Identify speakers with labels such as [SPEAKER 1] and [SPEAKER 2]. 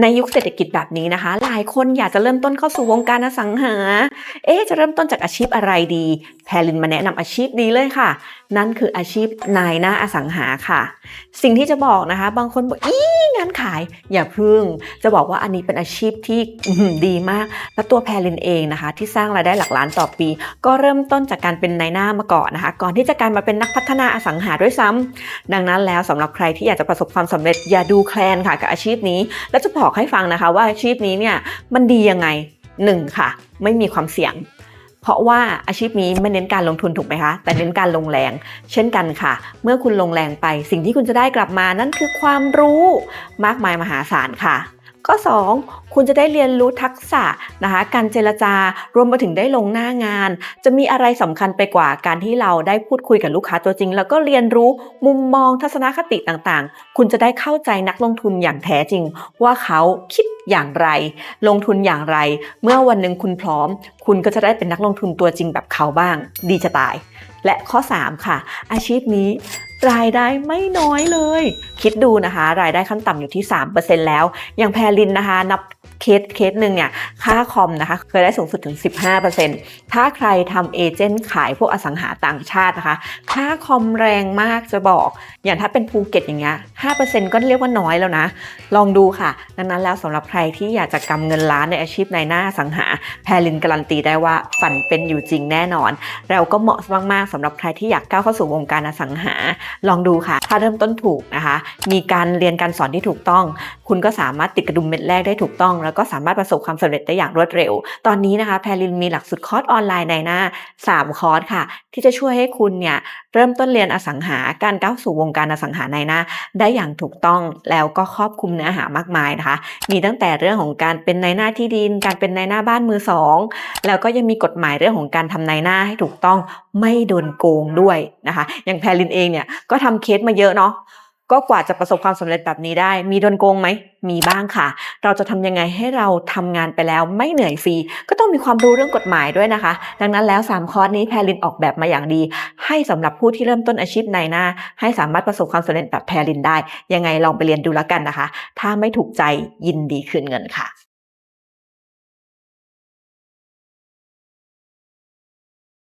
[SPEAKER 1] ในยุคเศรษฐกิจแบบนี้นะคะ หลายคนอยากจะเริ่มต้นเข้าสู่วงการอสังหา เอ๊ะจะเริ่มต้นจากอาชีพอะไรดี แพรลินมาแนะนำอาชีพนี้เลยค่ะ นั่นคืออาชีพนายหน้าอสังหาค่ะ สิ่งที่จะบอกนะคะ บางคนบอกอีงานขายอย่าพึ่ง จะบอกว่าอันนี้เป็นอาชีพที่ดีมาก และตัวแพรลินเองนะคะ ที่สร้างรายได้หลักล้านต่อปี ก็เริ่มต้นจากการเป็นนายหน้ามาก่อนนะคะ ก่อนที่จะกลารมาเป็นนักพัฒนาอสังหาด้วยซ้ำดังนั้นแล้วสำหรับใครที่อยากจะประสบความสำเร็จอย่าดูแคลนค่ะกับอาชีพนี้ แล้วจะบอกให้ฟังนะคะว่าอาชีพนี้เนี่ยมันดียังไงหนึ่งค่ะ ไม่มีความเสี่ยง เพราะว่าอาชีพนี้ไม่เน้นการลงทุนถูกไหมคะ แต่เน้นการลงแรง เช่นกันค่ะ เมื่อคุณลงแรงไป สิ่งที่คุณจะได้กลับมานั่นคือความรู้มากมายมหาศาลค่ะข้อ 2 คุณจะได้เรียนรู้ทักษะนะคะการเจรจารวมไปถึงได้ลงหน้างาน จะมีอะไรสำคัญไปกว่าการที่เราได้พูดคุยกับลูกค้าตัวจริง แล้วก็เรียนรู้มุมมองทัศนคติต่างๆ คุณจะได้เข้าใจนักลงทุนอย่างแท้จริง ว่าเขาคิด อย่างไร ลงทุนอย่างไร เมื่อวันหนึ่งคุณพร้อม คุณก็จะได้เป็นนักลงทุนตัวจริงแบบเขาบ้าง ดีจะตาย และข้อ 3 ค่ะ อาชีพนี้ รายได้ไม่น้อยเลย คิดดูนะคะ รายได้ขั้นต่ำอยู่ที่ 3%แล้ว อย่างแพรลินนะคะ นับเคสเคสหนึ่งเนี่ยค่าคอมนะคะเคยได้สูงสุดถึง 15%ถ้าใครทำเอเจนต์ขายพวกอสังหาต่างชาตินะคะ ค่าคอมแรงมากจะบอก อย่างถ้าเป็นภูเก็ตอย่างเงี้ย 5%ก็เรียกว่าน้อยแล้วนะ ลองดูค่ะ ดังนั้นแล้วสำหรับใครที่อยากจะกำเงินล้านในอาชีพในหน้าอสังหา แพรลินการันตีได้ว่าฝันเป็นอยู่จริงแน่นอน เราก็เหมาะมากๆสำหรับใครที่อยากก้าวเข้าสู่วงการอสังหาลองดูค่ะ ถ้าเริ่มต้นถูกนะคะ มีการเรียนการสอนที่ถูกต้อง คุณก็สามารถติดกระดุมเม็ดแรกได้ถูกต้อง แล้วก็สามารถประสบความสำเร็จได้อย่างรวดเร็ว ตอนนี้นะคะแพรลินมีหลักสูตรคอร์สออนไลน์ในหน้า 3 คอร์สค่ะ ที่จะช่วยให้คุณเนี่ยเริ่มต้นเรียนอสังหาการก้าวสู่วงการอสังหาในหน้า ได้อย่างถูกต้องแล้วก็ครอบคลุมเนื้อหามากมายนะคะ มีตั้งแต่เรื่องของการเป็นนายหน้าที่ดิน การเป็นนายหน้าบ้านมือสองแล้วก็ยังมีกฎหมายเรื่องของการทำนายหน้าให้ถูกต้องไม่โดนโกงด้วยนะคะ อย่างแพรลินเองเนี่ยก็ทำเคสมาเยอะเนาะ ก็กว่าจะประสบความสำเร็จแบบนี้ได้ มีโดนโกงไหม มีบ้างค่ะ เราจะทำยังไงให้เราทำงานไปแล้วไม่เหนื่อยฟรี ก็ต้องมีความรู้เรื่องกฎหมายด้วยนะคะ ดังนั้นแล้ว 3 คอร์สนี้แพรลินออกแบบมาอย่างดี ให้สำหรับผู้ที่เริ่มต้นอาชีพในหน้า ให้สามารถประสบความสำเร็จแบบแพรลินได้ ยังไงลองไปเรียนดูแล้วกันนะคะ ถ้าไม่ถูกใจยินดีคืนเงินค่ะ